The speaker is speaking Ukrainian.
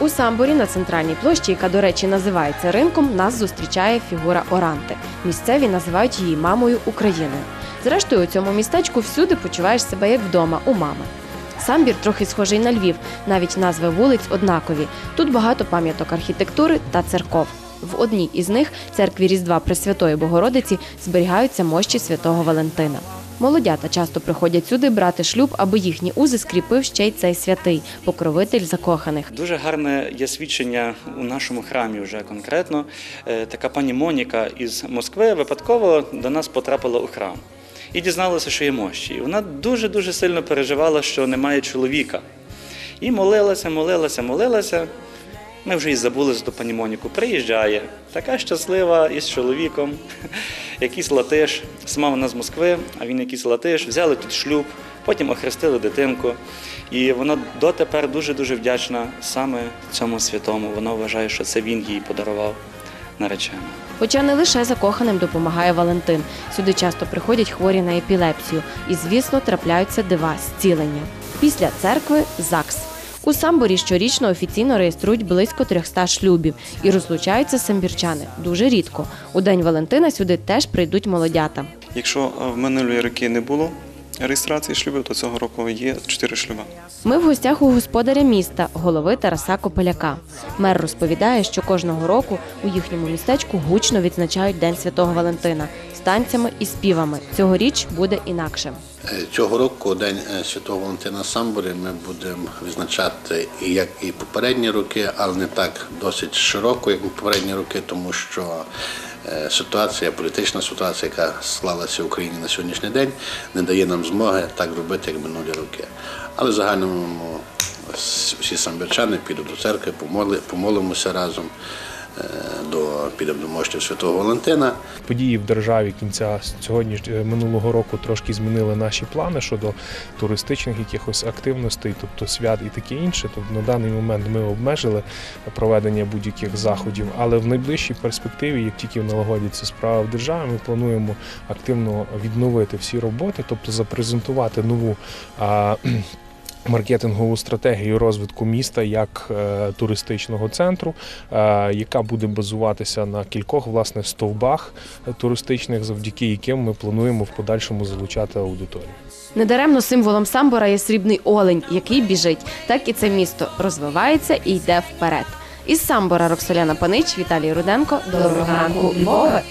У Самборі на центральній площі, яка, до речі, називається ринком, нас зустрічає фігура Оранти. Місцеві називають її мамою Україною. Зрештою, у цьому містечку всюди почуваєш себе як вдома у мами. Самбір трохи схожий на Львів, навіть назви вулиць однакові. Тут багато пам'яток архітектури та церков. В одній із них, церкві Різдва Пресвятої Богородиці, зберігаються мощі святого Валентина. Молодята часто приходять сюди брати шлюб, аби їхні узи скріпив ще й цей святий покровитель закоханих. Дуже гарне є свідчення у нашому храмі вже конкретно. Е, Така пані Моніка із Москви випадково до нас потрапила у храм і дізналася, що є мощі. Вона дуже-дуже сильно переживала, що немає чоловіка. І молилася, молилася, молилася. Ми вже і забули за ту пані Моніку. Приїжджає, така щаслива із чоловіком, якийсь латиш, сама вона з Москви, а він якийсь латиш, взяли тут шлюб, потім охрестили дитинку. І вона дотепер дуже-дуже вдячна саме цьому святому. Вона вважає, що це він їй подарував наречену. Хоча не лише закоханим допомагає Валентин. Сюди часто приходять хворі на епілепсію і, звісно, трапляються дива зцілення. Після церкви ЗАГС. У Самборі щорічно офіційно реєструють близько 300 шлюбів і розлучаються самбірчани дуже рідко. У день Валентина сюди теж прийдуть молодята. Якщо е, в минулі роки не було реєстрації шлюбів, то цього року є чотири шлюби. Ми в гостях у господаря міста, голови Тараса Кополяка. Мер розповідає, що кожного року у їхньому містечку гучно відзначають День Святого Валентина з танцями і співами. Цьогоріч буде інакше. Е, Цього року День е, Святого Валентина Самбори ми будемо відзначати як і попередні роки, але не так досить широко, як попередні роки, тому що е, ситуація, політична ситуація, яка склалася в Україні на сьогоднішній день, не дає нам змоги так робити, як минулі роки. Але в загальному всі самбірчани підуть до церкви, помолимося разом. Е, До підемо Святого Валентина. Події в державі кінця сьогодні ж- минулого року трошки змінили наші плани щодо туристичних якихось активностей, тобто свят і таке інше. Тобто на даний момент ми обмежили проведення будь-яких заходів, але в найближчій перспективі, як тільки налагодяться справи в державі, ми плануємо активно відновити всі роботи, тобто запрезентувати нову. Маркетингову стратегію розвитку міста як е, туристичного центру, е, яка буде базуватися на кількох власне стовбах туристичних, завдяки яким ми плануємо в подальшому залучати аудиторію. Недаремно символом самбора є срібний олень, який біжить. Так і це місто розвивається і йде вперед. Із самбора Роксоляна Панич, Віталій Руденко. Доброго ранку, Львове!